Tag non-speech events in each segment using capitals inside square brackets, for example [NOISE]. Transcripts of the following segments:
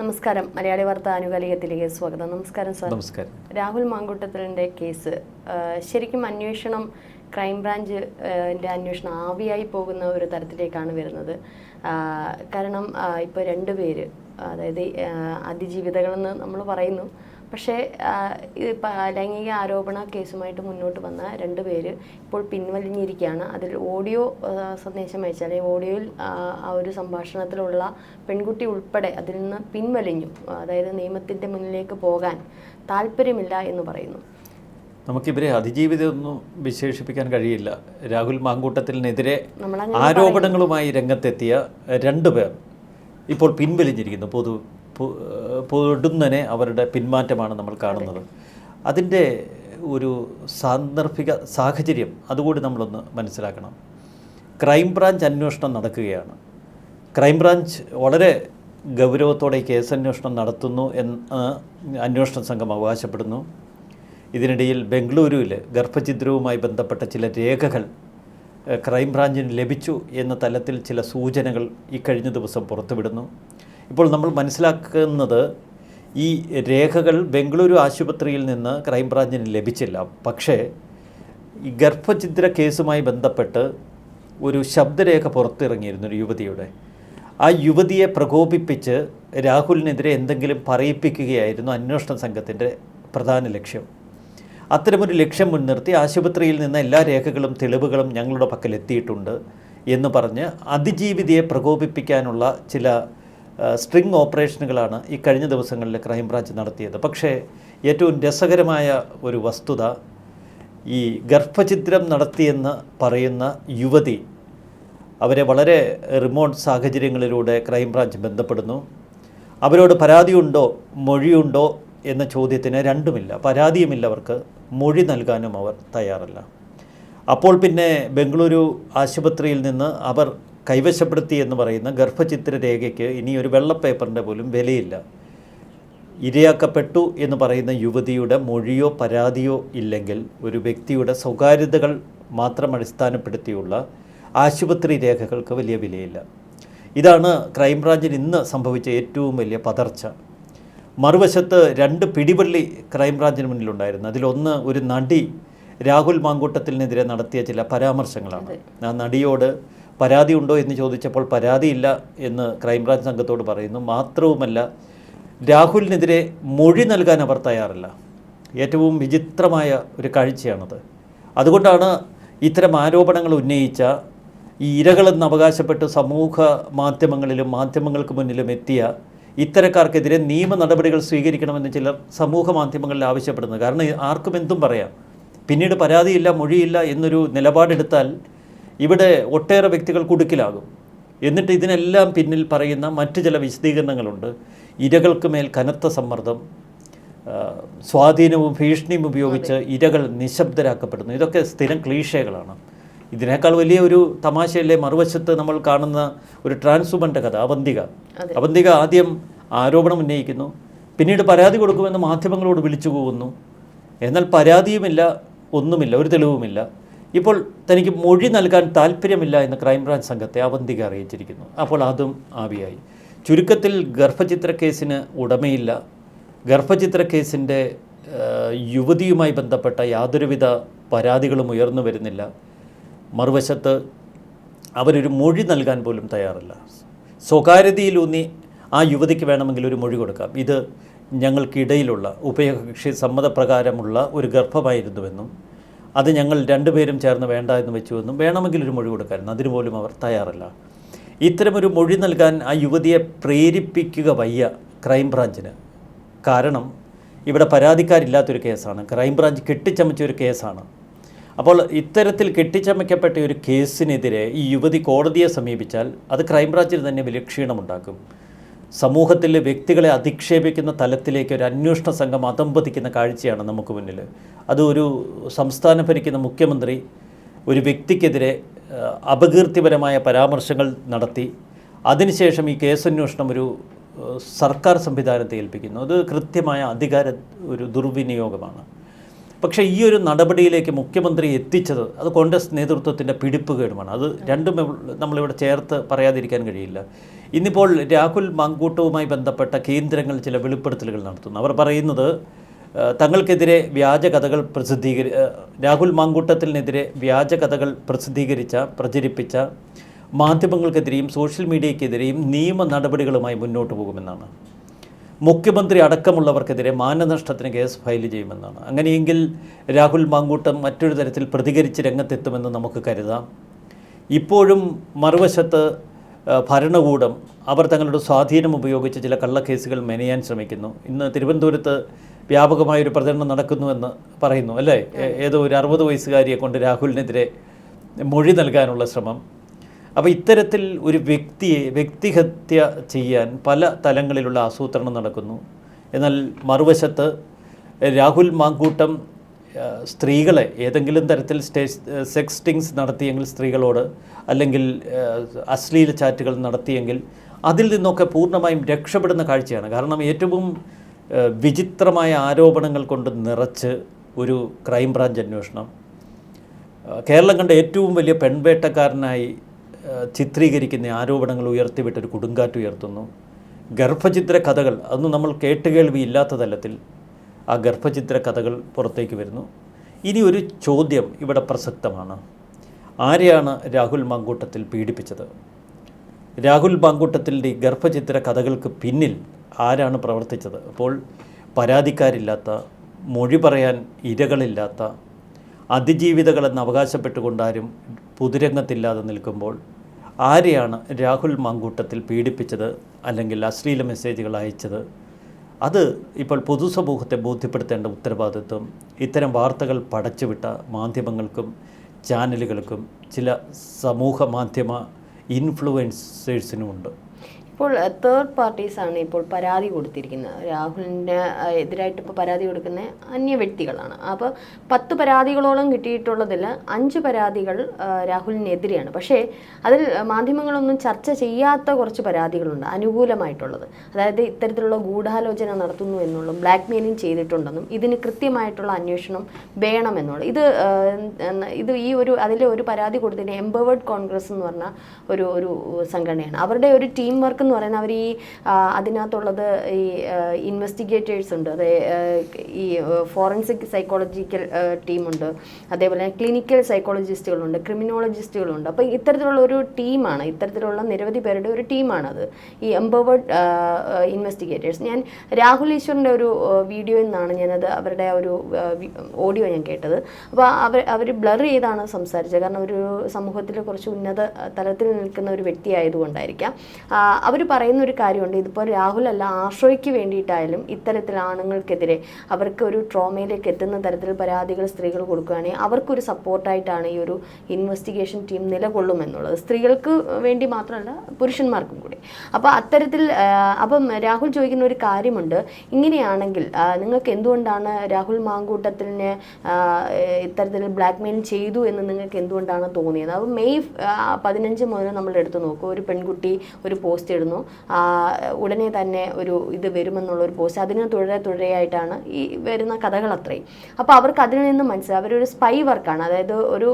നമസ്കാരം. മലയാളി വാർത്ത ആനുകാലികത്തിലേക്ക് സ്വാഗതം. നമസ്കാരം സാർ. നമസ്കാരം. രാഹുൽ മാങ്കൂട്ടത്തിലിന്റെ കേസ് ശരിക്കും അന്വേഷണം ക്രൈംബ്രാഞ്ച് അന്വേഷണം ആവിയായി പോകുന്ന ഒരു തരത്തിലേക്കാണ് വരുന്നത്. കാരണം ഇപ്പോൾ രണ്ട് പേര് അതായത് അതിജീവിതകളെന്ന് നമ്മൾ പറയുന്നു പക്ഷേ ലൈംഗിക ആരോപണ കേസുമായിട്ട് മുന്നോട്ട് വന്ന രണ്ട് പേര് ഇപ്പോൾ പിൻവലിഞ്ഞിരിക്കുകയാണ്. അതിൽ ഓഡിയോ സന്ദേശം അയച്ച അല്ലെങ്കിൽ ഓഡിയോയിൽ ആ, ഒരു സംഭാഷണത്തിലുള്ള പെൺകുട്ടി ഉൾപ്പെടെ അതിൽ നിന്ന് പിൻവലിഞ്ഞു. അതായത് നിയമത്തിന്റെ മുന്നിലേക്ക് പോകാൻ താല്പര്യമില്ല എന്ന് പറയുന്നു. നമുക്കിവരെ അതിജീവിതമൊന്നും വിശേഷിപ്പിക്കാൻ കഴിയില്ല. രാഹുൽ മാങ്കൂട്ടത്തിനെതിരെ ആരോപണങ്ങളുമായി രംഗത്തെത്തിയ രണ്ടു പേർ ഇപ്പോൾ പിൻവലിഞ്ഞിരിക്കുന്നു. പൊതു പൊടുന്നനെ അവരുടെ പിന്മാറ്റമാണ് നമ്മൾ കാണുന്നത്. അതിന്റെ ഒരു സാന്ദർഭിക സാഹചര്യം അതുകൂടി നമ്മളൊന്ന് മനസ്സിലാക്കണം. ക്രൈംബ്രാഞ്ച് അന്വേഷണം നടക്കുകയാണ്. ക്രൈംബ്രാഞ്ച് വളരെ ഗൗരവത്തോടെ കേസ് അന്വേഷണം നടത്തുന്നു എന്ന് അന്വേഷണ സംഘം അവകാശപ്പെടുന്നു. ഇതിനിടയിൽ ബംഗളൂരുവിൽ ഗർഭഛിദ്രവുമായി ബന്ധപ്പെട്ട ചില രേഖകൾ ക്രൈംബ്രാഞ്ചിന് ലഭിച്ചു എന്ന തലത്തിൽ ചില സൂചനകൾ ഈ കഴിഞ്ഞ ദിവസം പുറത്തുവിടുന്നു. ഇപ്പോൾ നമ്മൾ മനസ്സിലാക്കുന്നത് ഈ രേഖകൾ ബംഗളൂരു ആശുപത്രിയിൽ നിന്ന് ക്രൈംബ്രാഞ്ചിന് ലഭിച്ചില്ല. പക്ഷേ ഈ ഗർഭഛിദ്ര കേസുമായി ബന്ധപ്പെട്ട് ഒരു ശബ്ദരേഖ പുറത്തിറങ്ങിയിരുന്നു ഒരു യുവതിയുടെ. ആ യുവതിയെ പ്രകോപിപ്പിച്ച് രാഹുലിനെതിരെ എന്തെങ്കിലും പറയിപ്പിക്കുകയായിരുന്നു അന്വേഷണ സംഘത്തിന്റെ പ്രധാന ലക്ഷ്യം. അത്തരമൊരു ലക്ഷ്യം മുൻനിർത്തി ആശുപത്രിയിൽ നിന്ന് എല്ലാ രേഖകളും തെളിവുകളും ഞങ്ങളുടെ പക്കൽ എത്തിയിട്ടുണ്ട് എന്ന് പറഞ്ഞ് അതിജീവിതയെ പ്രകോപിപ്പിക്കാനുള്ള ചില സ്ട്രിങ് ഓപ്പറേഷനുകളാണ് ഈ കഴിഞ്ഞ ദിവസങ്ങളിൽ ക്രൈംബ്രാഞ്ച് നടത്തിയത്. പക്ഷേ ഏറ്റവും രസകരമായ ഒരു വസ്തുത ഈ ഗർഭഛിദ്രം നടത്തിയെന്ന് പറയുന്ന യുവതി അവരെ വളരെ റിമോട്ട് സാഹചര്യങ്ങളിലൂടെ ക്രൈംബ്രാഞ്ച് ബന്ധപ്പെടുന്നു. അവരോട് പരാതിയുണ്ടോ മൊഴിയുണ്ടോ എന്ന ചോദ്യത്തിന് രണ്ടുമില്ല. പരാതിയുമില്ല അവർക്ക് മൊഴി നൽകാനും അവർ തയ്യാറല്ല. അപ്പോൾ പിന്നെ ബംഗളൂരു ആശുപത്രിയിൽ നിന്ന് അവർ കൈവശപ്പെടുത്തി എന്ന് പറയുന്ന ഗർഭചിത്ര രേഖയ്ക്ക് ഇനി ഒരു വെള്ളപ്പേപ്പറിന്റെ പോലും വിലയില്ല. ഇരയാക്കപ്പെട്ടു എന്ന് പറയുന്ന യുവതിയുടെ മൊഴിയോ പരാതിയോ ഇല്ലെങ്കിൽ ഒരു വ്യക്തിയുടെ സ്വകാര്യതകൾ മാത്രം അടിസ്ഥാനപ്പെടുത്തിയുള്ള ആശുപത്രി രേഖകൾക്ക് വലിയ വിലയില്ല. ഇതാണ് ക്രൈംബ്രാഞ്ചിന് ഇന്ന് സംഭവിച്ച ഏറ്റവും വലിയ പതർച്ച. മറുവശത്ത് രണ്ട് പിടിവള്ളി ക്രൈംബ്രാഞ്ചിന് മുന്നിലുണ്ടായിരുന്നു. അതിലൊന്ന് ഒരു നടി രാഹുൽ മാങ്കൂട്ടത്തിനെതിരെ നടത്തിയ ചില പരാമർശങ്ങളാണ്. ആ നടിയോട് പരാതി ഉണ്ടോ എന്ന് ചോദിച്ചപ്പോൾ പരാതിയില്ല എന്ന് ക്രൈംബ്രാഞ്ച് സംഘത്തോട് പറയുന്നു. മാത്രവുമല്ല രാഹുലിനെതിരെ മൊഴി നൽകാൻ അവർ തയ്യാറല്ല. ഏറ്റവും വിചിത്രമായ ഒരു കാഴ്ചയാണത്. അതുകൊണ്ടാണ് ഇത്തരം ആരോപണങ്ങൾ ഉന്നയിച്ച ഈ ഇരകളെന്ന് അവകാശപ്പെട്ട് സമൂഹ മാധ്യമങ്ങളിലും മാധ്യമങ്ങൾക്ക് മുന്നിലും എത്തിയ ഇത്തരക്കാർക്കെതിരെ നിയമ നടപടികൾ സ്വീകരിക്കണമെന്ന് ചിലർ സമൂഹ മാധ്യമങ്ങളിൽ ആവശ്യപ്പെടുന്നത് കാരണം ആർക്കും എന്തും പറയാം. പിന്നീട് പരാതിയില്ല മൊഴിയില്ല എന്നൊരു നിലപാടെടുത്താൽ ഇവിടെ ഒട്ടേറെ വ്യക്തികൾ കുടുക്കിലാകും. എന്നിട്ട് ഇതിനെല്ലാം പിന്നിൽ പറയുന്ന മറ്റു ചില വിശദീകരണങ്ങളുണ്ട്. ഇരകൾക്ക് മേൽ കനത്ത സമ്മർദ്ദം സ്വാധീനവും ഭീഷണിയും ഉപയോഗിച്ച് ഇരകൾ നിശബ്ദരാക്കപ്പെടുന്നു. ഇതൊക്കെ സ്ഥിരം ക്ലീഷകളാണ്. ഇതിനേക്കാൾ വലിയ ഒരു തമാശയല്ലേ? മറുവശത്ത് നമ്മൾ കാണുന്ന ഒരു ട്രാൻസ്വുമന്റെ കഥ അവന്തിക. അവന്തിക ആദ്യം ആരോപണം ഉന്നയിക്കുന്നു. പിന്നീട് പരാതി കൊടുക്കുമെന്ന് മാധ്യമങ്ങളോട് വിളിച്ചു പോകുന്നു എന്നാൽ പരാതിയുമില്ല ഒന്നുമില്ല ഒരു തെളിവുമില്ല. ഇപ്പോൾ തനിക്ക് മൊഴി നൽകാൻ താല്പര്യമില്ല എന്ന് ക്രൈംബ്രാഞ്ച് സംഘത്തെ അവന്തിക അറിയിച്ചിരിക്കുന്നു. അപ്പോൾ അതും ആവിയായി. ചുരുക്കത്തിൽ ഗർഭചിത്ര കേസിന് ഉടമയില്ല. ഗർഭചിത്ര കേസിന്റെ യുവതിയുമായി ബന്ധപ്പെട്ട യാതൊരുവിധ പരാതികളും ഉയർന്നു വരുന്നില്ല. മറുവശത്ത് അവരൊരു മൊഴി നൽകാൻ പോലും തയ്യാറല്ല. സ്വകാര്യതയിലൂന്നി ആ യുവതിക്ക് വേണമെങ്കിൽ ഒരു മൊഴി കൊടുക്കാം. ഇത് ഞങ്ങൾക്കിടയിലുള്ള ഉഭയകക്ഷി സമ്മതപ്രകാരമുള്ള ഒരു ഗർഭമായിരുന്നുവെന്നും അത് ഞങ്ങൾ രണ്ടുപേരും ചേർന്ന് വേണ്ട എന്ന് വെച്ചുവെന്നും വേണമെങ്കിൽ ഒരു മൊഴി കൊടുക്കാമായിരുന്നു അതിനുപോലും അവർ തയ്യാറല്ല. ഇത്തരമൊരു മൊഴി നൽകാൻ ആ യുവതിയെ പ്രേരിപ്പിക്കുക വയ്യ ക്രൈംബ്രാഞ്ചിന്. കാരണം ഇവിടെ പരാതിക്കാരില്ലാത്തൊരു കേസാണ്. ക്രൈംബ്രാഞ്ച് കെട്ടിച്ചമച്ച ഒരു കേസാണ്. അപ്പോൾ ഇത്തരത്തിൽ കെട്ടിച്ചമയ്ക്കപ്പെട്ട ഒരു കേസിനെതിരെ ഈ യുവതി കോടതിയെ സമീപിച്ചാൽ അത് ക്രൈംബ്രാഞ്ചിന് തന്നെ വലിയ ക്ഷീണമുണ്ടാക്കും സമൂഹത്തിലെ വ്യക്തികളെ അധിക്ഷേപിക്കുന്ന തലത്തിലേക്ക് ഒരു അന്വേഷണ സംഘം അതമ്പതിക്കുന്ന കാഴ്ചയാണ് നമുക്ക് മുന്നിൽ. അത് ഒരു സംസ്ഥാനം ഭരിക്കുന്ന മുഖ്യമന്ത്രി ഒരു വ്യക്തിക്കെതിരെ അപകീർത്തിപരമായ പരാമർശങ്ങൾ നടത്തി. അതിനുശേഷം ഈ കേസന്വേഷണം ഒരു സർക്കാർ സംവിധാനത്തെ ഏൽപ്പിക്കുന്നു. അത് കൃത്യമായ അധികാര ഒരു ദുർവിനിയോഗമാണ്. പക്ഷേ ഈ ഒരു നടപടിയിലേക്ക് മുഖ്യമന്ത്രി എത്തിച്ചത് അത് കോൺഗ്രസ് നേതൃത്വത്തിന്റെ പിടിപ്പുകേടുമാണ്. അത് രണ്ടും നമ്മളിവിടെ ചേർത്ത് പറയാതിരിക്കാൻ കഴിയില്ല. ഇന്നിപ്പോൾ രാഹുൽ മാങ്കൂട്ടവുമായി ബന്ധപ്പെട്ട കേന്ദ്രങ്ങൾ ചില വെളിപ്പെടുത്തലുകൾ നടത്തുന്നു. അവർ പറയുന്നത് തങ്ങൾക്കെതിരെ വ്യാജ കഥകൾ പ്രസിദ്ധീകരി രാഹുൽ മാങ്കൂട്ടത്തിനെതിരെ വ്യാജ കഥകൾ പ്രസിദ്ധീകരിച്ച പ്രചരിപ്പിച്ച മാധ്യമങ്ങൾക്കെതിരെയും സോഷ്യൽ മീഡിയക്കെതിരെയും നിയമ നടപടികളുമായി മുന്നോട്ട് പോകുമെന്നാണ്. മുഖ്യമന്ത്രി അടക്കമുള്ളവർക്കെതിരെ മാനനഷ്ടത്തിന് കേസ് ഫയൽ ചെയ്യുമെന്നാണ്. അങ്ങനെയെങ്കിൽ രാഹുൽ മാങ്കൂട്ടം മറ്റൊരു തരത്തിൽ പ്രതികരിച്ച് രംഗത്തെത്തുമെന്ന് നമുക്ക് കരുതാം. ഇപ്പോഴും മറുവശത്ത് ഭരണകൂടം അവർ തങ്ങളുടെ സ്വാധീനം ഉപയോഗിച്ച് ചില കള്ളക്കേസുകൾ മെനയാൻ ശ്രമിക്കുന്നു. ഇന്ന് തിരുവനന്തപുരത്ത് വ്യാപകമായൊരു പ്രചരണം നടക്കുന്നുവെന്ന് പറയുന്നു അല്ലേ? ഏതോ ഒരു അറുപത് വയസ്സുകാരിയെ കൊണ്ട് രാഹുലിനെതിരെ മൊഴി നൽകാനുള്ള ശ്രമം. അപ്പോൾ ഇത്തരത്തിൽ ഒരു വ്യക്തിയെ വ്യക്തിഹത്യ ചെയ്യാൻ പല തലങ്ങളിലുള്ള ആസൂത്രണം നടക്കുന്നു. എന്നാൽ മറുവശത്ത് രാഹുൽ മാങ്കൂട്ടം സ്ത്രീകളെ ഏതെങ്കിലും തരത്തിൽ സ്റ്റേ സെക്സ്റ്റിങ്സ് നടത്തിയെങ്കിൽ സ്ത്രീകളോട് അല്ലെങ്കിൽ അശ്ലീല ചാറ്റുകൾ നടത്തിയെങ്കിൽ അതിൽ നിന്നൊക്കെ പൂർണമായും രക്ഷപ്പെടുന്ന കാഴ്ചയാണ്. കാരണം ഏറ്റവും വിചിത്രമായ ആരോപണങ്ങൾ കൊണ്ട് നിറച്ച് ഒരു ക്രൈംബ്രാഞ്ച് അന്വേഷണം. ആ, കേരളം കണ്ട ഏറ്റവും വലിയ പെൺവേട്ടക്കാരനായി ചിത്രീകരിക്കുന്ന ആരോപണങ്ങൾ ഉയർത്തിവിട്ടൊരു കൊടുങ്കാറ്റ് ഉയർത്തുന്നു. ഗർഭചിത്ര കഥകൾ അതൊന്നും നമ്മൾ കേട്ടുകേൾവി ഇല്ലാത്ത തലത്തിൽ ആ ഗർഭചിത്ര കഥകൾ പുറത്തേക്ക് വരുന്നു. ഇനി ഒരു ചോദ്യം ഇവിടെ പ്രസക്തമാണ്. ആരെയാണ് രാഹുൽ മാങ്കൂട്ടത്തിൽ പീഡിപ്പിച്ചത്? രാഹുൽ മാങ്കൂട്ടത്തിന്റെ ഗർഭചിത്ര കഥകൾക്ക് പിന്നിൽ ആരാണ് പ്രവർത്തിച്ചത്? അപ്പോൾ പരാതിക്കാരില്ലാത്ത മൊഴി പറയാൻ ഇരകളില്ലാത്ത അതിജീവിതകളെന്ന് അവകാശപ്പെട്ടുകൊണ്ടാരും പൊതുരംഗത്തില്ലാതെ നിൽക്കുമ്പോൾ ആരെയാണ് രാഹുൽ മാങ്കൂട്ടത്തിൽ പീഡിപ്പിച്ചത് അല്ലെങ്കിൽ അശ്ലീല മെസ്സേജുകൾ അയച്ചത്? അത് ഇപ്പോൾ പൊതുസമൂഹത്തെ ബോധ്യപ്പെടുത്തേണ്ട ഉത്തരവാദിത്വം. ഇത്തരം വാർത്തകൾ പടച്ചുവിട്ട മാധ്യമങ്ങൾക്കും ചാനലുകൾക്കും ചില സമൂഹ മാധ്യമ ഇൻഫ്ലുവൻസേഴ്സിനുമുണ്ട് ഇപ്പോൾ തേർഡ് പാർട്ടീസാണ് ഇപ്പോൾ പരാതി കൊടുത്തിരിക്കുന്നത്. രാഹുലിന് എതിരായിട്ട് ഇപ്പോൾ പരാതി കൊടുക്കുന്ന അന്യ വ്യക്തികളാണ്. അപ്പോൾ പത്ത് പരാതികളോളം കിട്ടിയിട്ടുള്ളതിൽ അഞ്ച് പരാതികൾ രാഹുലിനെതിരെയാണ്. പക്ഷേ അതിൽ മാധ്യമങ്ങളൊന്നും ചർച്ച ചെയ്യാത്ത കുറച്ച് പരാതികളുണ്ട് അനുകൂലമായിട്ടുള്ളത്. അതായത് ഇത്തരത്തിലുള്ള ഗൂഢാലോചന നടത്തുന്നു എന്നുള്ളതും ബ്ലാക്ക് മെയിലിംഗ് ചെയ്തിട്ടുണ്ടെന്നും ഇതിന് കൃത്യമായിട്ടുള്ള അന്വേഷണം വേണമെന്നുള്ളത് ഇത് ഇത് ഈ ഒരു അതിലെ ഒരു പരാതി കൊടുത്തതിന് എംപവേർഡ് കോൺഗ്രസ് എന്ന് പറഞ്ഞ ഒരു ഒരു സംഘടനയാണ്. അവരുടെ ഒരു ടീം വർക്ക് എന്ന് പറയുന്നത് അവർ ഈ അതിനകത്തുള്ളത് ഈ ഇൻവെസ്റ്റിഗേറ്റേഴ്സ് ഉണ്ട്. അതെ ഈ ഫോറൻസിക് സൈക്കോളജിക്കൽ ടീമുണ്ട് അതേപോലെ ക്ലിനിക്കൽ സൈക്കോളജിസ്റ്റുകളുണ്ട് ക്രിമിനോളജിസ്റ്റുകളുണ്ട് അപ്പോൾ ഇത്തരത്തിലുള്ള ഒരു ടീമാണ് ഇത്തരത്തിലുള്ള നിരവധി പേരുടെ ഒരു ടീമാണത് ഈ എംപവേർഡ് ഇൻവെസ്റ്റിഗേറ്റേഴ്സ് ഞാൻ രാഹുൽ ഈശ്വറിന്റെ ഒരു വീഡിയോയിൽ നിന്നാണ് ഞാനത് അവരുടെ ഒരു ഓഡിയോ ഞാൻ കേട്ടത്. അപ്പോൾ അവർ അവർ ബ്ലർ ചെയ്താണ് സംസാരിച്ചത്. കാരണം ഒരു സമൂഹത്തിൽ കുറച്ച് ഉന്നത തലത്തിൽ നിൽക്കുന്ന ഒരു വ്യക്തി ആയതുകൊണ്ടായിരിക്കാം അവർ പറയുന്ന ഒരു കാര്യമുണ്ട്. ഇതിപ്പോൾ രാഹുൽ അല്ല ആശ്രയ്ക്ക് വേണ്ടിയിട്ടായാലും ഇത്തരത്തിൽ ആണുങ്ങൾക്കെതിരെ അവർക്ക് ഒരു ട്രോമയിലേക്ക് എത്തുന്ന തരത്തിൽ പരാതികൾ സ്ത്രീകൾ കൊടുക്കുകയാണെങ്കിൽ അവർക്കൊരു സപ്പോർട്ടായിട്ടാണ് ഈ ഒരു ഇൻവെസ്റ്റിഗേഷൻ ടീം നിലകൊള്ളുമെന്നുള്ളത്. സ്ത്രീകൾക്ക് വേണ്ടി മാത്രമല്ല പുരുഷന്മാർക്കും കൂടി. അപ്പോൾ അത്തരത്തിൽ അപ്പം രാഹുൽ ചോദിക്കുന്ന ഒരു കാര്യമുണ്ട്. ഇങ്ങനെയാണെങ്കിൽ നിങ്ങൾക്ക് എന്തുകൊണ്ടാണ് രാഹുൽ മാങ്കൂട്ടത്തിന് ഇത്തരത്തിൽ ബ്ലാക്ക് മെയിൽ ചെയ്തു എന്ന് നിങ്ങൾക്ക് എന്തുകൊണ്ടാണ് തോന്നിയത്? അപ്പോൾ മെയ് പതിനഞ്ച് മുതൽ നമ്മൾ എടുത്തു നോക്കും. ഒരു പെൺകുട്ടി ഒരു പോസ്റ്റ് ഇടുന്നു. ആ, ഉടനെ തന്നെ ഒരു ഇത് വരുമെന്നുള്ള ഒരു പോസ്റ്റ് അതിന് തുടരെ തുടരെയായിട്ടാണ് ഈ വരുന്ന കഥകൾ അത്രയും. അപ്പോൾ അവർക്ക് അതിൽ നിന്ന് മനസ്സിലായി അവരൊരു സ്പൈ വർക്കാണ്. അതായത് ഒരു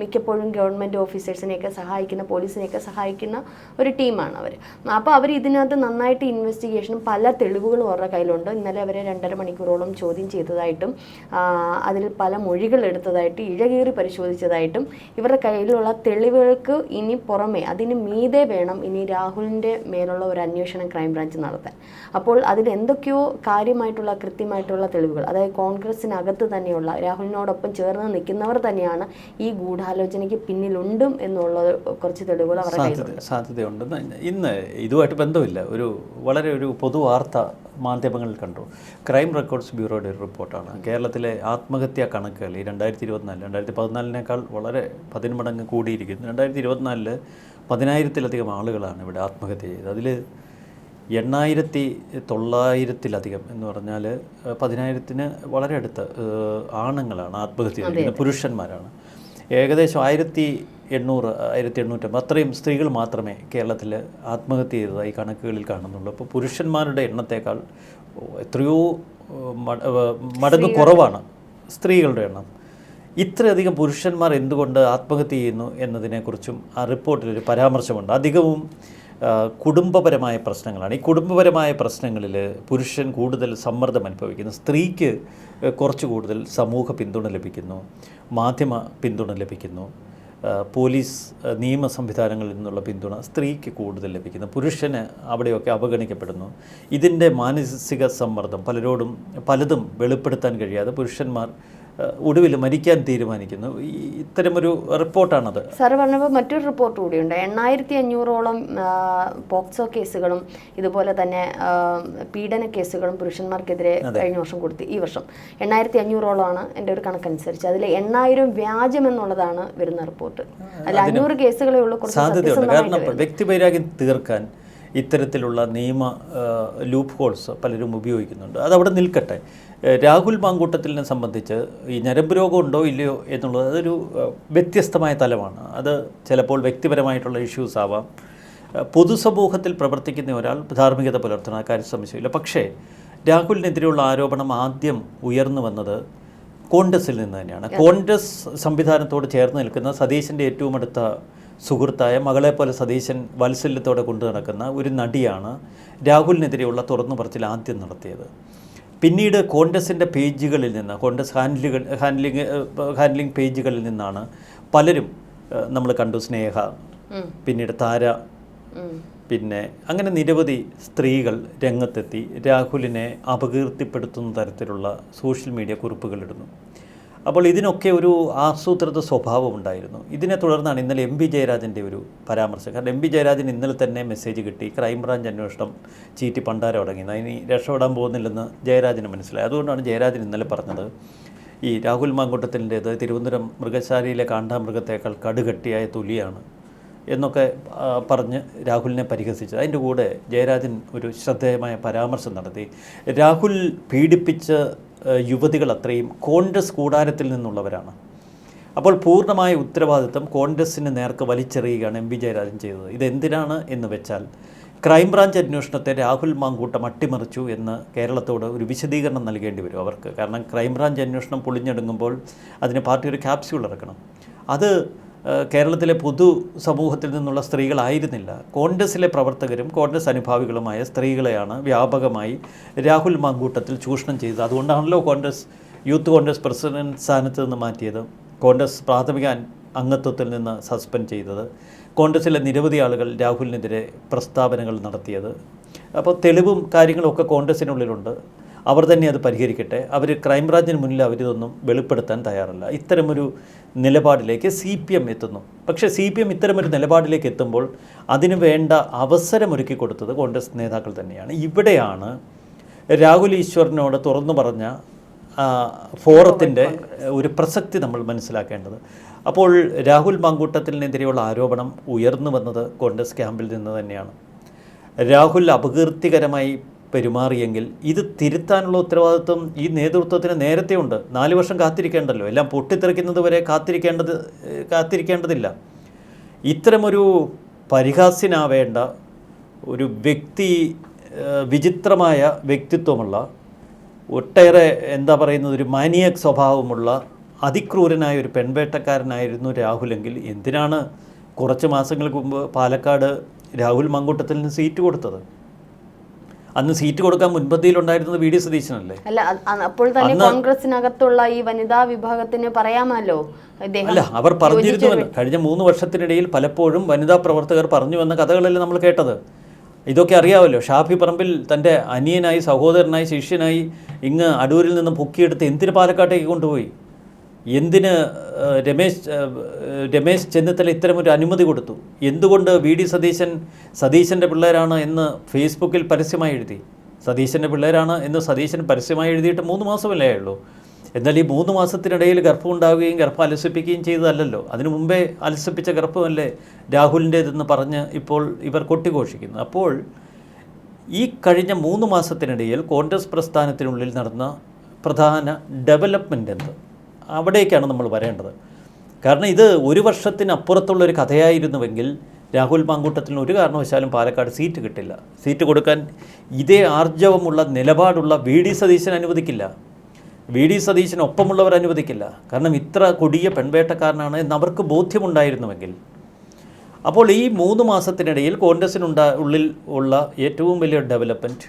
മിക്കപ്പോഴും ഗവൺമെന്റ് ഓഫീസേഴ്സിനെയൊക്കെ സഹായിക്കുന്ന പോലീസിനെയൊക്കെ സഹായിക്കുന്ന ഒരു ടീമാണ് അവർ അപ്പോൾ അവർ ഇതിനകത്ത് നന്നായിട്ട് ഇൻവെസ്റ്റിഗേഷനും പല തെളിവുകളും അവരുടെ കയ്യിലുണ്ട്. ഇന്നലെ അവരെ രണ്ടര മണിക്കൂറോളം ചോദ്യം ചെയ്തതായിട്ടും അതിൽ പല മൊഴികൾ എടുത്തതായിട്ടും ഇഴകീറി പരിശോധിച്ചതായിട്ടും ഇവരുടെ കയ്യിലുള്ള തെളിവുകൾക്ക് ഇനി പുറമെ അതിന് മീതെ വേണം ഇനി രാഹുലിന്റെ മേലുള്ള ഒരു അന്വേഷണം ക്രൈംബ്രാഞ്ച് നടത്താൻ. അപ്പോൾ അതിൽ എന്തൊക്കെയോ കാര്യമായിട്ടുള്ള കൃത്യമായിട്ടുള്ള തെളിവുകൾ. അതായത് കോൺഗ്രസിനകത്ത് തന്നെയുള്ള രാഹുലിനോടൊപ്പം ചേർന്ന് നിൽക്കുന്നവർ തന്നെയാണ് ഈ ഗൂഢാലോചനയ്ക്ക് പിന്നിലുണ്ടും എന്നുള്ള കുറച്ച് തെളിവുകൾ അവരുടെ സാധ്യതയുണ്ട്. ഇന്ന് ഇന്ന് ഇതുമായിട്ട് ബന്ധമില്ല. ഒരു വളരെ ഒരു പൊതുവാർത്ത മാധ്യമങ്ങളിൽ കണ്ടു. ക്രൈം റെക്കോർഡ്സ് ബ്യൂറോയുടെ ഒരു റിപ്പോർട്ടാണ്. കേരളത്തിലെ ആത്മഹത്യാ കണക്കുകൾ ഈ രണ്ടായിരത്തി ഇരുപത്തിനാല് രണ്ടായിരത്തി പതിനാലിനേക്കാൾ വളരെ പതിന്മടങ്ങ് കൂടിയിരിക്കുന്നു. രണ്ടായിരത്തി ഇരുപത്തിനാലിൽ പതിനായിരത്തിലധികം ആളുകളാണ് ഇവിടെ ആത്മഹത്യ ചെയ്തത്. അതിൽ എണ്ണായിരത്തി തൊള്ളായിരത്തിലധികം എന്ന് പറഞ്ഞാൽ പതിനായിരത്തിന് വളരെ അടുത്ത് ആണുങ്ങളാണ് ആത്മഹത്യ ചെയ്യുന്നത് പുരുഷന്മാരാണ്. ഏകദേശം ആയിരത്തി എണ്ണൂറ് ആയിരത്തി എണ്ണൂറ്റമ്പത് അത്രയും സ്ത്രീകൾ മാത്രമേ കേരളത്തിൽ ആത്മഹത്യ ചെയ്തതായി കണക്കുകളിൽ കാണുന്നുള്ളൂ. അപ്പോൾ പുരുഷന്മാരുടെ എണ്ണത്തേക്കാൾ എത്രയോ മടങ്ങ് കുറവാണ് സ്ത്രീകളുടെ എണ്ണം. ഇത്രയധികം പുരുഷന്മാർ എന്തുകൊണ്ട് ആത്മഹത്യ ചെയ്യുന്നു എന്നതിനെക്കുറിച്ചും ആ റിപ്പോർട്ടിൽ ഒരു പരാമർശമുണ്ട്. അധികവും കുടുംബപരമായ പ്രശ്നങ്ങളാണ്. ഈ കുടുംബപരമായ പ്രശ്നങ്ങളിൽ പുരുഷൻ കൂടുതൽ സമ്മർദ്ദം അനുഭവിക്കുന്നു. സ്ത്രീക്ക് കുറച്ച് കൂടുതൽ സമൂഹ പിന്തുണ ലഭിക്കുന്നു. മാധ്യമ പിന്തുണ ലഭിക്കുന്നു. പോലീസ് നിയമ സംവിധാനങ്ങളിൽ നിന്നുള്ള പിന്തുണ സ്ത്രീക്ക് കൂടുതൽ ലഭിക്കുന്നു. പുരുഷന് അവിടെയൊക്കെ അവഗണിക്കപ്പെടുന്നു. ഇതിന്റെ മാനസിക സമ്മർദ്ദം പലരോടും പലതും വെളിപ്പെടുത്താൻ കഴിയാതെ പുരുഷന്മാർ ഒടുവിൽ മരിക്കാൻ തീരുമാനിക്കുന്നു. ഇത്തരമൊരു റിപ്പോർട്ടാണത്. സാർ പറഞ്ഞപ്പോൾ മറ്റൊരു റിപ്പോർട്ട് കൂടിയുണ്ട്. എണ്ണായിരത്തി അഞ്ഞൂറോളം പോക്സോ കേസുകളും ഇതുപോലെ തന്നെ പീഡന കേസുകളും പുരുഷന്മാർക്കെതിരെ കഴിഞ്ഞ വർഷം കൊടുത്തു. ഈ വർഷം എണ്ണായിരത്തി അഞ്ഞൂറോളമാണ് എന്റെ ഒരു കണക്കനുസരിച്ച്. അതിൽ എണ്ണായിരം വ്യാജം എന്നുള്ളതാണ് വരുന്ന റിപ്പോർട്ട്. അതിൽ അഞ്ഞൂറ് കേസുകളേ ഉള്ളൂ. സാധ്യതയുണ്ട്. കാരണം വ്യക്തിവൈരാഗ്യം തീർക്കാൻ ഇത്തരത്തിലുള്ള നിയമ ലൂപ്പ് ഹോൾസ് പലരും ഉപയോഗിക്കുന്നുണ്ട്. അതവിടെ നിൽക്കട്ടെ. ഏഹ് രാഹുൽ മാങ്കൂട്ടത്തിനെ സംബന്ധിച്ച് ഈ ഞരമ്പ് രോഗം ഉണ്ടോ ഇല്ലയോ എന്നുള്ളത് അതൊരു വ്യത്യസ്തമായ തലമാണ്. അത് ചിലപ്പോൾ വ്യക്തിപരമായിട്ടുള്ള ഇഷ്യൂസ് ആവാം. പൊതുസമൂഹത്തിൽ പ്രവർത്തിക്കുന്ന ഒരാൾ ധാർമ്മികത പുലർത്തണം കാര്യം സംശയമില്ല പക്ഷേ രാഹുലിനെതിരെയുള്ള ആരോപണം ആദ്യം ഉയർന്നു വന്നത് കോൺഗ്രസിൽ നിന്ന് തന്നെയാണ്. കോൺഗ്രസ് സംവിധാനത്തോട് ചേർന്ന് നിൽക്കുന്ന സതീശന്റെ ഏറ്റവും അടുത്ത സുഹൃത്തായ മകളെ പോലെ സതീശൻ വാത്സല്യത്തോടെ കൊണ്ടു നടക്കുന്ന ഒരു നടിയാണ് രാഹുലിനെതിരെയുള്ള തുറന്നു പറച്ചിൽ ആദ്യം നടത്തിയത്. പിന്നീട് കോൺഗ്രസിന്റെ പേജുകളിൽ നിന്ന് കോൺഗ്രസ് ഹാൻഡിലുകൾ ഹാൻഡ്ലിങ് ഹാൻഡ്ലിംഗ് പേജുകളിൽ നിന്നാണ് പലരും നമ്മൾ കണ്ടു സ്നേഹ പിന്നീട് താര പിന്നെ അങ്ങനെ നിരവധി സ്ത്രീകൾ രംഗത്തെത്തി രാഹുലിനെ അപകീർത്തിപ്പെടുത്തുന്ന തരത്തിലുള്ള സോഷ്യൽ മീഡിയ കുറിപ്പുകളിടുന്നു അപ്പോൾ ഇതിനൊക്കെ ഒരു ആസൂത്രിത സ്വഭാവം ഉണ്ടായിരുന്നു. ഇതിനെ തുടർന്നാണ് ഇന്നലെ എം പി ജയരാജന്റെ ഒരു പരാമർശം. കാരണം എം പി ജയരാജൻ ഇന്നലെ തന്നെ മെസ്സേജ് കിട്ടി ക്രൈംബ്രാഞ്ച് അന്വേഷണം ചീറ്റി പണ്ടാരം അടങ്ങി ഇനി രക്ഷപ്പെടാൻ പോകുന്നില്ലെന്ന് ജയരാജന് മനസ്സിലായി. അതുകൊണ്ടാണ് ജയരാജൻ ഇന്നലെ പറഞ്ഞത് ഈ രാഹുൽ മാങ്കൂട്ടത്തിന്റേത് തിരുവനന്തപുരം മൃഗശാലയിലെ കാണ്ടാമൃഗത്തേക്കാൾ കടുകട്ടിയായ തൊലിയാണ് എന്നൊക്കെ പറഞ്ഞ് രാഹുലിനെ പരിഹസിച്ചത്. അതിന്റെ കൂടെ ജയരാജൻ ഒരു ശ്രദ്ധേയമായ പരാമർശം നടത്തി. രാഹുൽ പീഡിപ്പിച്ച യുവതികൾ അത്രയും കോൺഗ്രസ് കൂടാരത്തിൽ നിന്നുള്ളവരാണ്. അപ്പോൾ പൂർണമായ ഉത്തരവാദിത്വം കോൺഗ്രസിന് നേർക്ക് വലിച്ചെറിയുകയാണ് എം വി ജയരാജൻ ചെയ്തത്. ഇതെന്തിനാണ് എന്ന് വെച്ചാൽ ക്രൈംബ്രാഞ്ച് അന്വേഷണത്തെ രാഹുൽ മാങ്കൂട്ടം അട്ടിമറിച്ചു എന്ന് കേരളത്തോട് ഒരു വിശദീകരണം നൽകേണ്ടി വരും അവർക്ക്. കാരണം ക്രൈംബ്രാഞ്ച് അന്വേഷണം പൊളിഞ്ഞെടുങ്ങുമ്പോൾ അതിന് പാർട്ടി ഒരു ക്യാപ്സ്യൂൾ ഇറക്കണം. അത് കേരളത്തിലെ പൊതു സമൂഹത്തിൽ നിന്നുള്ള സ്ത്രീകളായിരുന്നില്ല. കോൺഗ്രസിലെ പ്രവർത്തകരും കോൺഗ്രസ് അനുഭാവികളുമായ സ്ത്രീകളെയാണ് വ്യാപകമായി രാഹുൽ മാങ്കൂട്ടത്തിൽ ചൂഷണം ചെയ്തത്. അതുകൊണ്ടാണല്ലോ കോൺഗ്രസ് യൂത്ത് കോൺഗ്രസ് പ്രസിഡന്റ് സ്ഥാനത്ത് നിന്ന് മാറ്റിയത്. കോൺഗ്രസ് പ്രാഥമിക അംഗത്വത്തിൽ നിന്ന് സസ്പെൻഡ് ചെയ്തത്. കോൺഗ്രസിലെ നിരവധി ആളുകൾ രാഹുലിനെതിരെ പ്രസ്താവനകൾ നടത്തിയത്. അപ്പോൾ തെളിവും കാര്യങ്ങളും ഒക്കെ കോൺഗ്രസിനുള്ളിലുണ്ട് അവർ തന്നെ അത് പരിഹരിക്കട്ടെ. അവർ ക്രൈംബ്രാഞ്ചിന് മുന്നിൽ അവരിതൊന്നും വെളിപ്പെടുത്താൻ തയ്യാറല്ല. ഇത്തരമൊരു നിലപാടിലേക്ക് സി പി എം എത്തുന്നു. പക്ഷേ സി പി എം ഇത്തരമൊരു നിലപാടിലേക്ക് എത്തുമ്പോൾ അതിന് വേണ്ട അവസരമൊരുക്കി കൊടുത്തത് കോൺഗ്രസ് നേതാക്കൾ തന്നെയാണ്. ഇവിടെയാണ് രാഹുൽ ഈശ്വറിനോട് തുറന്നു പറഞ്ഞ ഫോറത്തിന്റെ ഒരു പ്രസക്തി നമ്മൾ മനസ്സിലാക്കേണ്ടത്. അപ്പോൾ രാഹുൽ മാങ്കൂട്ടത്തിനെതിരെയുള്ള ആരോപണം ഉയർന്നു വന്നത് കോൺഗ്രസ് ക്യാമ്പിൽ നിന്ന് തന്നെയാണ്. രാഹുൽ അപകീർത്തികരമായി പെരുമാറിയെങ്കിൽ ഇത് തിരുത്താനുള്ള ഉത്തരവാദിത്വം ഈ നേതൃത്വത്തിന് നേരത്തെ ഉണ്ട്. നാല് വർഷം കാത്തിരിക്കേണ്ടല്ലോ. എല്ലാം പൊട്ടിത്തെറിക്കുന്നത് വരെ കാത്തിരിക്കേണ്ടത് കാത്തിരിക്കേണ്ടതില്ല. ഇത്തരമൊരു പരിഹാസ്യനാവേണ്ട ഒരു വ്യക്തി വിചിത്രമായ വ്യക്തിത്വമുള്ള ഒട്ടേറെ എന്താ പറയുന്നത് ഒരു മാനിയക് സ്വഭാവമുള്ള അതിക്രൂരനായ ഒരു പെൺവേട്ടക്കാരനായിരുന്നു രാഹുലെങ്കിൽ എന്തിനാണ് കുറച്ച് മാസങ്ങൾക്ക് മുമ്പ് പാലക്കാട് രാഹുൽ മങ്കൂട്ടത്തിന് സീറ്റ് കൊടുത്തത്? അന്ന് സീറ്റ് കൊടുക്കാൻ മുൻപന്തിയിലുണ്ടായിരുന്നത് വി ഡി സതീശനല്ലേ? അല്ല അപ്പോൾ തന്നെ കോൺഗ്രസിനകത്തുള്ള ഈ വനിതാ വിഭാഗത്തിന് പറയാമല്ലോ അല്ല അവർ പറഞ്ഞിരുന്നുവല്ലോ കഴിഞ്ഞ മൂന്ന് വർഷത്തിനിടയിൽ പലപ്പോഴും വനിതാ പ്രവർത്തകർ പറഞ്ഞു വന്ന കഥകളല്ലേ നമ്മൾ കേട്ടത്. ഇതൊക്കെ അറിയാമല്ലോ. ഷാഫി പറമ്പിൽ തന്റെ അനിയനായി സഹോദരനായി ശിഷ്യനായി ഇങ്ങ് അടൂരിൽ നിന്ന് പൊക്കിയെടുത്ത് എന്തിന് പാലക്കാട്ടേക്ക് കൊണ്ടുപോയി? എന്തിന് രമേശ് രമേശ് ചെന്നിത്തല ഇത്തരമൊരു അനുമതി കൊടുത്തു? എന്തുകൊണ്ട് വി ഡി സതീശൻ സതീശന്റെ പിള്ളേരാണ് എന്ന് ഫേസ്ബുക്കിൽ പരസ്യമായി എഴുതി? സതീശന്റെ പിള്ളേരാണ് എന്ന് സതീശൻ പരസ്യമായി എഴുതിയിട്ട് മൂന്ന് മാസമല്ലേ ആയുള്ളൂ. എന്നാൽ ഈ മൂന്ന് മാസത്തിനിടയിൽ ഗർഭം ഉണ്ടാവുകയും ഗർഭം അലസിപ്പിക്കുകയും ചെയ്തതല്ലല്ലോ. അതിനു മുമ്പേ അലസിപ്പിച്ച ഗർഭമല്ലേ രാഹുലിന്റേതെന്ന് പറഞ്ഞ് ഇപ്പോൾ ഇവർ കൊട്ടിഘോഷിക്കുന്നു. അപ്പോൾ ഈ കഴിഞ്ഞ മൂന്ന് മാസത്തിനിടയിൽ കോൺഗ്രസ് പ്രസ്ഥാനത്തിനുള്ളിൽ നടന്ന പ്രധാന ഡെവലപ്മെന്റ് എന്ത്? അവിടേക്കാണ് നമ്മൾ വരേണ്ടത്. കാരണം ഇത് ഒരു വർഷത്തിനപ്പുറത്തുള്ള ഒരു കഥയായിരുന്നുവെങ്കിൽ രാഹുൽ മാങ്കൂട്ടത്തിന് ഒരു കാരണവശാലും പാലക്കാട് സീറ്റ് കിട്ടില്ല. സീറ്റ് കൊടുക്കാൻ ഇതേ ആർജവമുള്ള നിലപാടുള്ള വി ഡി സതീശൻ അനുവദിക്കില്ല. വി ഡി സതീശനൊപ്പമുള്ളവർ അനുവദിക്കില്ല. കാരണം ഇത്ര കൊടിയ പെൺവേട്ടക്കാരനാണ് എന്ന് അവർക്ക് ബോധ്യമുണ്ടായിരുന്നുവെങ്കിൽ. അപ്പോൾ ഈ മൂന്ന് മാസത്തിനിടയിൽ കോൺഗ്രസിനുണ്ടാ ഉള്ളിൽ ഉള്ള ഏറ്റവും വലിയ ഡെവലപ്മെന്റ്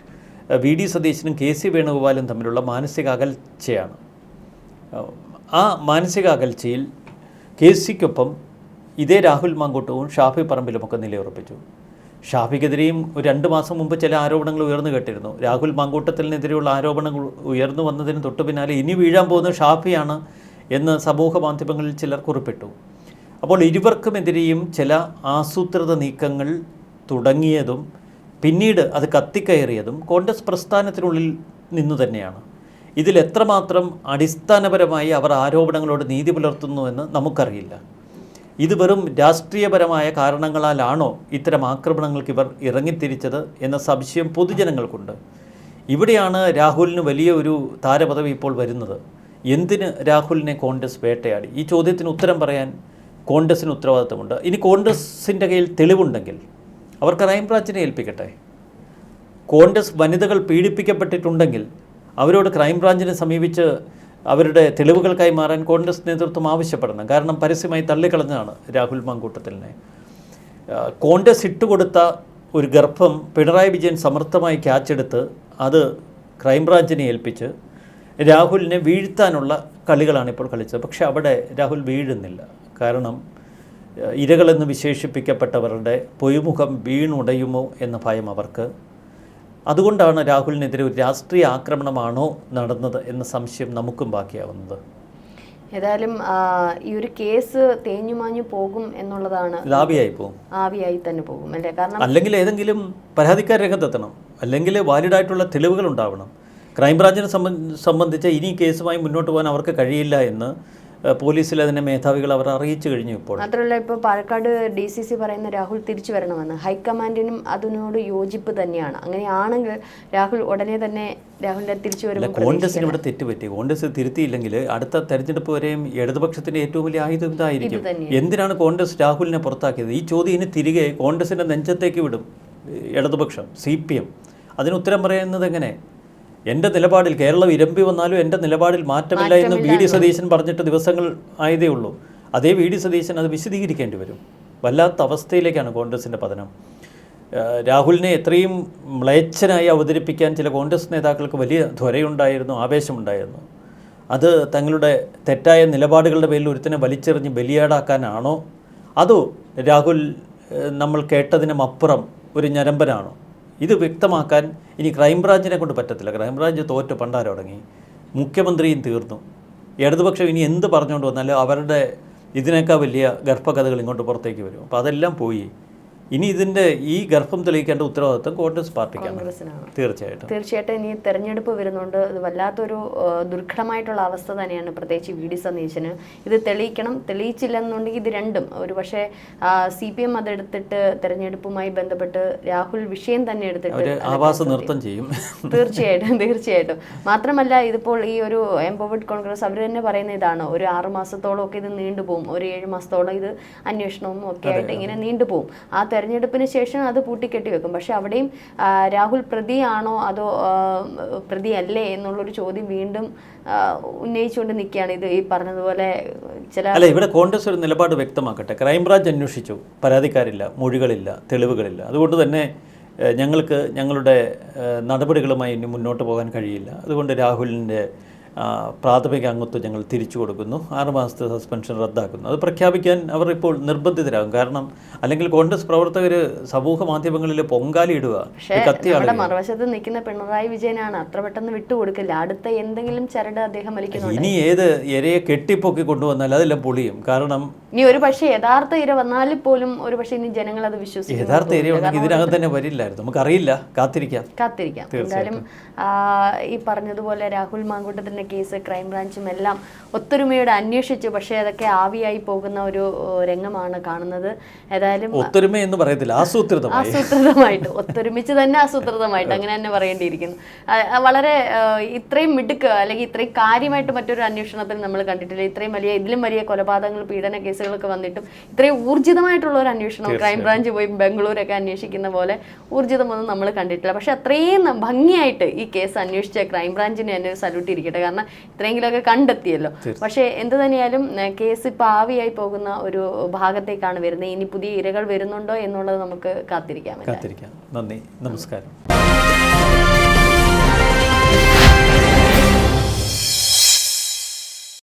വി ഡി സതീശനും കെ സി വേണുഗോപാലും തമ്മിലുള്ള മാനസിക അകൽച്ചയാണ് ആ മാനസിക അകൽച്ചയിൽ കെ സിക്കൊപ്പം ഇതേ രാഹുൽ മാങ്കൂട്ടവും ഷാഫി പറമ്പിലുമൊക്കെ നിലയുറപ്പിച്ചു. ഷാഫിക്കെതിരെയും രണ്ട് മാസം മുമ്പ് ചില ആരോപണങ്ങൾ ഉയർന്നു കേട്ടിരുന്നു. രാഹുൽ മാങ്കൂട്ടത്തിനെതിരെയുള്ള ആരോപണങ്ങൾ ഉയർന്നു വന്നതിന് തൊട്ടു പിന്നാലെ ഇനി വീഴാൻ പോകുന്ന ഷാഫിയാണ് എന്ന് സമൂഹ മാധ്യമങ്ങളിൽ ചിലർ കുറിപ്പിട്ടു. അപ്പോൾ ഇരുവർക്കുമെതിരെയും ചില ആസൂത്രിത നീക്കങ്ങൾ തുടങ്ങിയതും പിന്നീട് അത് കത്തിക്കയറിയതും കോൺഗ്രസ് പ്രസ്ഥാനത്തിനുള്ളിൽ നിന്നു തന്നെയാണ് ഇതിൽ എത്രമാത്രം അടിസ്ഥാനപരമായി അവർ ആരോപണങ്ങളോട് നീതി പുലർത്തുന്നുവെന്ന് നമുക്കറിയില്ല. ഇത് വെറും രാഷ്ട്രീയപരമായ കാരണങ്ങളാലാണോ ഇത്തരം ആക്രമണങ്ങൾക്ക് ഇവർ ഇറങ്ങിത്തിരിച്ചത് എന്ന സംശയം പൊതുജനങ്ങൾക്കുണ്ട്. ഇവിടെയാണ് രാഹുലിന് വലിയ ഒരു താരപദവി ഇപ്പോൾ വരുന്നത്. എന്തിന് രാഹുലിനെ കോൺഗ്രസ് വേട്ടയാടി? ഈ ചോദ്യത്തിന് ഉത്തരം പറയാൻ കോൺഗ്രസിന് ഉത്തരവാദിത്തമുണ്ട്. ഇനി കോൺഗ്രസിന്റെ കയ്യിൽ തെളിവുണ്ടെങ്കിൽ അവർ ക്രൈംബ്രാഞ്ചിനെ ഏൽപ്പിക്കട്ടെ? കോൺഗ്രസ് വനിതകൾ പീഡിപ്പിക്കപ്പെട്ടിട്ടുണ്ടെങ്കിൽ അവരോട് ക്രൈംബ്രാഞ്ചിനെ സമീപിച്ച് അവരുടെ തെളിവുകൾ കൈമാറാൻ കോൺഗ്രസ് നേതൃത്വം ആവശ്യപ്പെടണം. കാരണം പരസ്യമായി തള്ളിക്കളഞ്ഞതാണ് രാഹുൽ മാങ്കൂട്ടത്തിലിനെ. കോൺഗ്രസ് ഇട്ടുകൊടുത്ത ഒരു ഗർഭം പിണറായി വിജയൻ സമർത്ഥമായി ക്യാച്ചെടുത്ത് അത് ക്രൈംബ്രാഞ്ചിനെ ഏൽപ്പിച്ച് രാഹുലിനെ വീഴ്ത്താനുള്ള കളികളാണ് ഇപ്പോൾ കളിച്ചത്. പക്ഷേ അവിടെ രാഹുൽ വീഴുന്നില്ല. കാരണം ഇരകളെന്ന് വിശേഷിപ്പിക്കപ്പെട്ടവരുടെ പൊയ്മുഖം വീണുടയുമോ എന്ന ഭയം അവർക്ക് അതുകൊണ്ടാണ് രാഹുലിനെതിരെ ഒരു രാഷ്ട്രീയ ആക്രമണമാണോ നടന്നത് എന്ന സംശയം നമുക്കും ബാക്കിയാവുന്നത്. ഏതായാലും ഈ ഒരു കേസ് തേഞ്ഞുമാഞ്ഞു പോകും എന്നുള്ളതാണ് ലാഭിയായി പോകും. ആവിയായി തന്നെ പോകും അല്ലേ? കാരണം അല്ലെങ്കിൽ ഏതെങ്കിലും പരാതിക്കാർ രംഗത്തെത്തണം. അല്ലെങ്കിൽ വാലിഡായിട്ടുള്ള തെളിവുകൾ ഉണ്ടാവണം. ക്രൈംബ്രാഞ്ചിനെ സംബന്ധ സംബന്ധിച്ച് ഇനി കേസുമായി മുന്നോട്ട് പോകാൻ അവർക്ക് കഴിയില്ല എന്ന് ഏഹ്, പോലീസിലെ അതിന്റെ മേധാവികൾ അവർ അറിയിച്ചു കഴിഞ്ഞു ഇപ്പോൾ. മാത്രമല്ല ഇപ്പോൾ പാലക്കാട് ഡി സി സി പറയുന്ന രാഹുൽ തിരിച്ചു വരണമെന്ന്. ഹൈക്കമാൻഡിനും അതിനോട് യോജിപ്പ് തന്നെയാണ്. അങ്ങനെയാണെങ്കിൽ രാഹുൽ ഉടനെ തന്നെ രാഹുലിന്റെ തിരിച്ചു വരും കോൺഗ്രസിന് ഇവിടെ തെറ്റുപറ്റി കോൺഗ്രസ് തിരുത്തിയില്ലെങ്കിൽ അടുത്ത തെരഞ്ഞെടുപ്പ് വരെയും ഇടതുപക്ഷത്തിന്റെ ഏറ്റവും വലിയ ആയുധം ഇതായിരിക്കും. എന്തിനാണ് കോൺഗ്രസ് രാഹുലിനെ പുറത്താക്കിയത്? ഈ ചോദ്യം ഇനി തിരികെ കോൺഗ്രസിന്റെ നെഞ്ചത്തേക്ക് വിടും ഇടതുപക്ഷം സി പി എം. അതിന് ഉത്തരം പറയുന്നത് എങ്ങനെ? എന്റെ നിലപാടിൽ കേരളം ഇരമ്പി വന്നാലും എന്റെ നിലപാടിൽ മാറ്റമില്ല എന്ന് വി ഡി സതീശൻ പറഞ്ഞിട്ട് ദിവസങ്ങൾ ആയതേ ഉള്ളൂ. അതേ വി ഡി സതീശൻ അത് വിശദീകരിക്കേണ്ടി വരും. വല്ലാത്ത അവസ്ഥയിലേക്കാണ് കോൺഗ്രസിന്റെ പതനം. രാഹുലിനെ എത്രയും മ്ലേച്ഛനായി അവതരിപ്പിക്കാൻ ചില കോൺഗ്രസ് നേതാക്കൾക്ക് വലിയ ധ്വരയുണ്ടായിരുന്നു ആവേശമുണ്ടായിരുന്നു. അത് തങ്ങളുടെ തെറ്റായ നിലപാടുകളുടെ പേരിൽ ഒരുത്തിനെ വലിച്ചെറിഞ്ഞ് ബലിയാടാക്കാനാണോ? അതോ രാഹുൽ നമ്മൾ കേട്ടതിനും അപ്പുറം ഒരു ഞരമ്പനാണോ? ഇത് വ്യക്തമാക്കാൻ ഇനി ക്രൈംബ്രാഞ്ചിനെ കൊണ്ട് പറ്റത്തില്ല. ക്രൈംബ്രാഞ്ച് തോറ്റ് പണ്ടാരടങ്ങി മുഖ്യമന്ത്രിയും തീർന്നു. ഇടതുപക്ഷം ഇനി എന്ത് പറഞ്ഞുകൊണ്ട് വന്നാലും അവരുടെ ഇതിനേക്കാൾ വലിയ ഗർഭകഥകൾ ഇങ്ങോട്ട് പുറത്തേക്ക് വരും. അപ്പോൾ അതെല്ലാം പോയി. ഇനി ഇതിന്റെ ഈ ഗർഭം തെളിയിക്കേണ്ട ഉത്തരവാദിത്വം കോൺഗ്രസ് പാർട്ടിക്കാണ്. തീർച്ചയായിട്ടും. തീർച്ചയായിട്ടും ഇനി തെരഞ്ഞെടുപ്പ് വരുന്നുണ്ട്. ഇത് വല്ലാത്തൊരു ദുർഘടമായിട്ടുള്ള അവസ്ഥ തന്നെയാണ് പ്രത്യേകിച്ച് വി ഡി സതീശന്. ഇത് തെളിയിക്കണം തെളിയിച്ചില്ലെന്നുണ്ടെങ്കിൽ ഇത് രണ്ടും. ഒരു പക്ഷേ സി പി എം അതെടുത്തിട്ട് തെരഞ്ഞെടുപ്പുമായി ബന്ധപ്പെട്ട് രാഹുൽ വിഷയം തന്നെ എടുത്തിട്ട് ആവാസ നൃത്തം ചെയ്യും. തീർച്ചയായിട്ടും [LAUGHS] തീർച്ചയായിട്ടും. മാത്രമല്ല ഇതിപ്പോൾ ഈ ഒരു എംപവേർഡ് കോൺഗ്രസ് അവർ തന്നെ പറയുന്ന ഇതാണ്. ഒരു ആറ് മാസത്തോളം ഒക്കെ ഇത് നീണ്ടുപോകും. ഒരു ഏഴ് മാസത്തോളം ഇത് അന്വേഷണവും ഒക്കെ ആയിട്ട് ഇങ്ങനെ നീണ്ടുപോകും. ആ തെരഞ്ഞെടുപ്പിന് ശേഷം അത് പൂട്ടിക്കെട്ടി വെക്കും. പക്ഷെ അവിടെയും രാഹുൽ പ്രതിയാണോ അതോ പ്രതിയല്ലേ എന്നുള്ളൊരു ചോദ്യം വീണ്ടും ഉന്നയിച്ചുകൊണ്ട് നിൽക്കുകയാണ്. ഇത് ഈ പറഞ്ഞതുപോലെ ചില അല്ല ഇവിടെ കോൺഗ്രസ് ഒരു നിലപാട് വ്യക്തമാക്കട്ടെ. ക്രൈംബ്രാഞ്ച് അന്വേഷിച്ചു. പരാതിക്കാരില്ല മൊഴികളില്ല തെളിവുകളില്ല. അതുകൊണ്ട് തന്നെ ഞങ്ങൾക്ക് ഞങ്ങളുടെ നടപടികളുമായി ഇനി മുന്നോട്ട് പോകാൻ കഴിയില്ല. അതുകൊണ്ട് രാഹുലിന്റെ പ്രാഥമിക അംഗത്വം ഞങ്ങൾ തിരിച്ചു കൊടുക്കുന്നു. ആറ് മാസത്തെ സസ്പെൻഷൻ റദ്ദാക്കുന്നു. അത് പ്രഖ്യാപിക്കാൻ അവർ ഇപ്പോൾ നിർബന്ധിതരാകും. കാരണം അല്ലെങ്കിൽ കോൺഗ്രസ് പ്രവർത്തകർ സമൂഹ മാധ്യമങ്ങളിൽ പൊങ്കാലി ഇടുക മറുവശത്ത് നിൽക്കുന്ന പിണറായി വിജയനാണ് അത്ര പെട്ടെന്ന് വിട്ടുകൊടുക്കില്ല അടുത്ത എന്തെങ്കിലും ചരട് അദ്ദേഹം വലിക്കുന്നു ഇനി ഏത് ഇരയെ കെട്ടിപ്പൊക്കി കൊണ്ടുവന്നാൽ അതെല്ലാം പൊളിയും. കാരണം ഇനി ഒരു പക്ഷേ യഥാർത്ഥ ഇര വന്നാലും പോലും ഒരു പക്ഷേ ഇനി ജനങ്ങൾ അത് വിശ്വസിക്കും യഥാർത്ഥ ഇര ഉണ്ടെങ്കിൽ ഇതിനകം തന്നെ വരില്ലായിരുന്നു. നമുക്കറിയില്ല. കാത്തിരിക്കാം. കാത്തിരിക്കാം. എന്തായാലും ഈ പറഞ്ഞതുപോലെ രാഹുൽ മാങ്കൂട്ടത്തിന്റെ കേസ് ക്രൈംബ്രാഞ്ചും എല്ലാം ഒത്തൊരുമയോടെ അന്വേഷിച്ചു. പക്ഷേ അതൊക്കെ ആവിയായി പോകുന്ന ഒരു രംഗമാണ് കാണുന്നത്. ഏതായാലും ഒത്തൊരുമ എന്ന് പറയത്തില്ല ആസൂത്രിതമായി. ആസൂത്രിതമായിട്ട് ഒത്തൊരുമിച്ച് തന്നെ ആസൂത്രിതമായിട്ട് അങ്ങനെ തന്നെ പറയേണ്ടിയിരിക്കുന്നു. വളരെ ഇത്രയും മിടുക്ക് അല്ലെങ്കിൽ ഇത്രയും കാര്യമായിട്ട് മറ്റൊരു അന്വേഷണത്തിൽ നമ്മൾ കണ്ടിട്ടില്ല. ഇത്രയും വലിയ ഇതിലും വലിയ കൊലപാതകങ്ങൾ പീഡന കേസുകളൊക്കെ വന്നിട്ടും ഇത്രയും ഊർജിതമായിട്ടുള്ള ഒരു അന്വേഷണം ക്രൈംബ്രാഞ്ച് പോയി ബാംഗ്ലൂരൊക്കെ അന്വേഷിക്കുന്ന പോലെ ഊർജിതമൊന്നും നമ്മൾ കണ്ടിട്ടില്ല. പക്ഷെ അത്രയും ഭംഗിയായിട്ട് ഈ കേസ് അന്വേഷിച്ച ക്രൈംബ്രാഞ്ചിന് തന്നെ സല്യൂട്ട് ഇരിക്കട്ടെ. കാരണം കാരണം ഇത്രയെങ്കിലുമൊക്കെ കണ്ടെത്തിയല്ലോ. പക്ഷേ എന്ത് തന്നെയാലും കേസ് ഇപ്പൊ ആവിയായി പോകുന്ന ഒരു ഭാഗത്തേക്കാണ് വരുന്നത്. ഇനി പുതിയ ഇരകൾ വരുന്നുണ്ടോ എന്നുള്ളത് നമുക്ക് കാത്തിരിക്കാം കാത്തിരിക്കാം. നന്ദി. നമസ്കാരം.